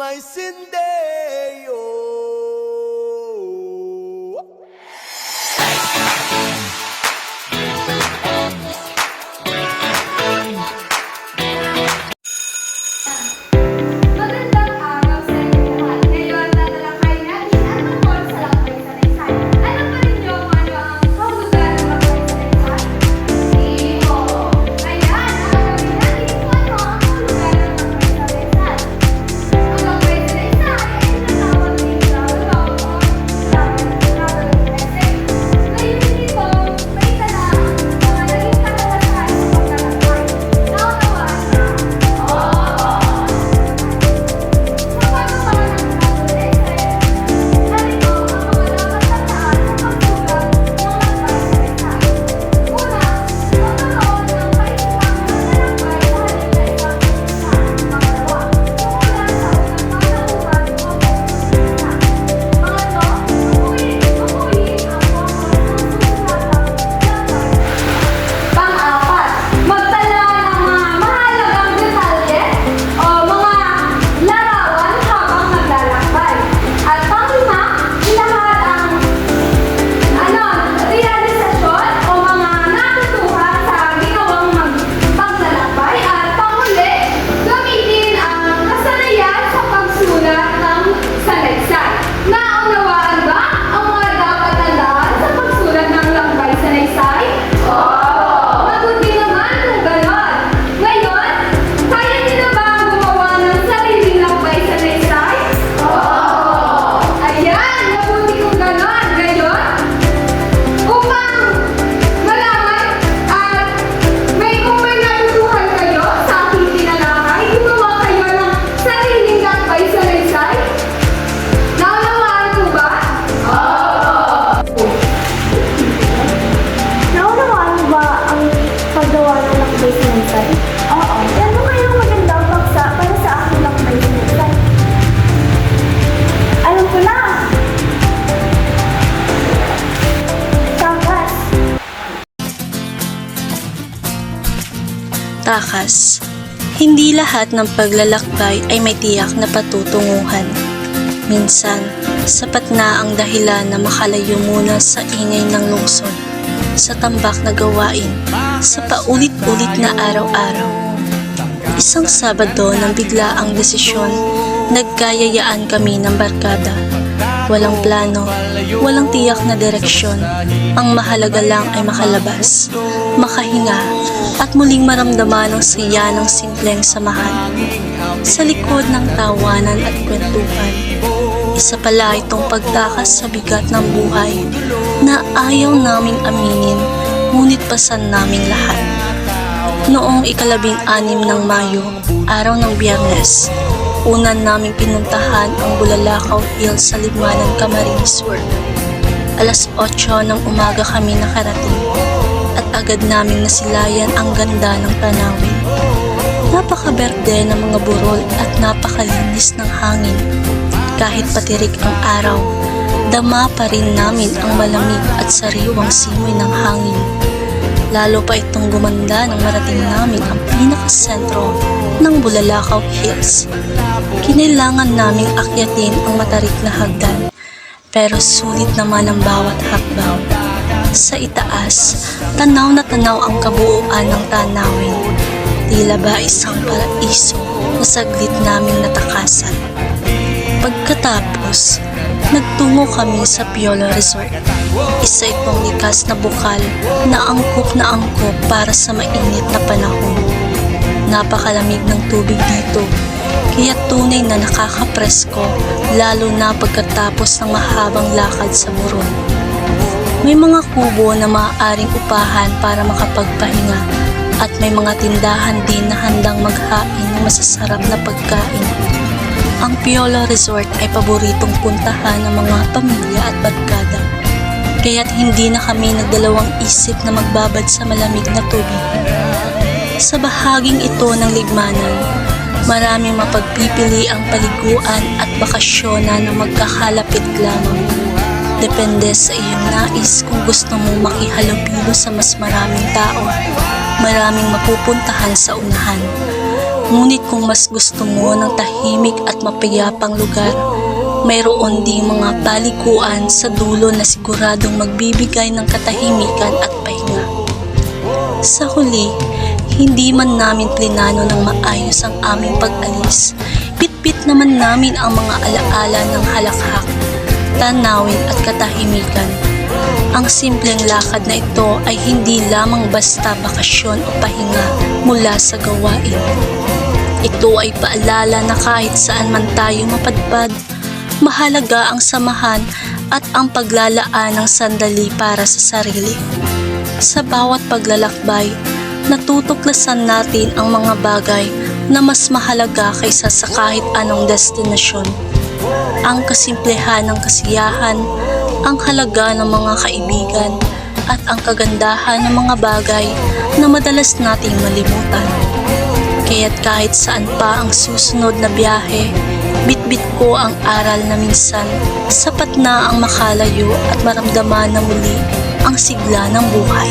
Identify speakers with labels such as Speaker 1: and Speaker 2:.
Speaker 1: may sindeyo.
Speaker 2: Takas. Hindi lahat ng paglalakbay ay may tiyak na patutunguhan. Minsan, sapat na ang dahilan na makalayo muna sa ingay ng lungsod, sa tambak na gawain, sa paulit-ulit na araw-araw. Isang Sabado nang bigla ang desisyon, nagkayayaan kami ng barkada. Walang plano, walang tiyak na direksyon. Ang mahalaga lang ay makalabas, makahinga, at muling maramdaman ang saya ng simpleng samahan. Sa likod ng tawanan at kwentuhan, isa pala itong pagtakas sa bigat ng buhay na ayaw naming aminin, ngunit pasan naming lahat. Noong ikalabing anim ng Mayo, araw ng biyernes, unan naming pinuntahan ang Bulalakaw Hills sa Libmanan, Camarines Sur. Alas 8 ng umaga kami nakarating at agad naming nasilayan ang ganda ng tanawin. Napakaberde ng mga burol at napakalinis ng hangin. Kahit patirik ang araw, dama pa rin namin ang malamig at sariwang simoy ng hangin. Lalo pa itong gumanda nang marating namin ang pinakasentro ng Bulalakaw Hills. Kinailangan naming akyatin ang matarik na hagdan, pero sulit naman ang bawat hakbang. Sa itaas, tanaw na tanaw ang kabuuan ng tanawin. Tila ba isang paraiso na saglit naming natakasan. Pagkatapos, nagtungo kami sa Piolo Resort. Isa itong likas na bukal na angkop na angkop para sa mainit na panahon. Napakalamig ng tubig dito, kaya tunay na nakakapresko lalo na pagkatapos ng mahabang lakad sa buron. May mga kubo na maaaring upahan para makapagpahinga at may mga tindahan din na handang maghain ng masasarap na pagkain. Ang Piolo Resort ay paboritong puntahan ng mga pamilya at barkada. Kaya't hindi na kami nagdalawang isip na magbabad sa malamig na tubig. Sa bahaging ito ng ligmanan, maraming mapagpipili ang paliguan at bakasyonan na magkakalapit lamang. Depende sa iyong nais kung gusto mong makihalubilo sa mas maraming tao maraming mapupuntahan sa unahan. Ngunit kung mas gusto mo ng tahimik at mapayapang lugar, mayroon ding mga paliguan sa dulo na siguradong magbibigay ng katahimikan at pahinga. Sa huli, hindi man namin plinano ng maayos ang aming pag-alis, bitbit naman namin ang mga alaala ng halakhak, tanawin at katahimikan. Ang simpleng lakad na ito ay hindi lamang basta bakasyon o pahinga mula sa gawain. Ito ay paalala na kahit saan man tayo mapadpad, mahalaga ang samahan at ang paglalaan ng sandali para sa sarili. Sa bawat paglalakbay, natutuklasan natin ang mga bagay na mas mahalaga kaysa sa kahit anong destinasyon. Ang kasimplehan ng kasiyahan, ang halaga ng mga kaibigan, at ang kagandahan ng mga bagay na madalas nating malimutan. Kaya't kahit saan pa ang susunod na biyahe, bitbit ko ang aral na minsan sapat na ang makalayo at maramdaman na muli ang sigla ng buhay.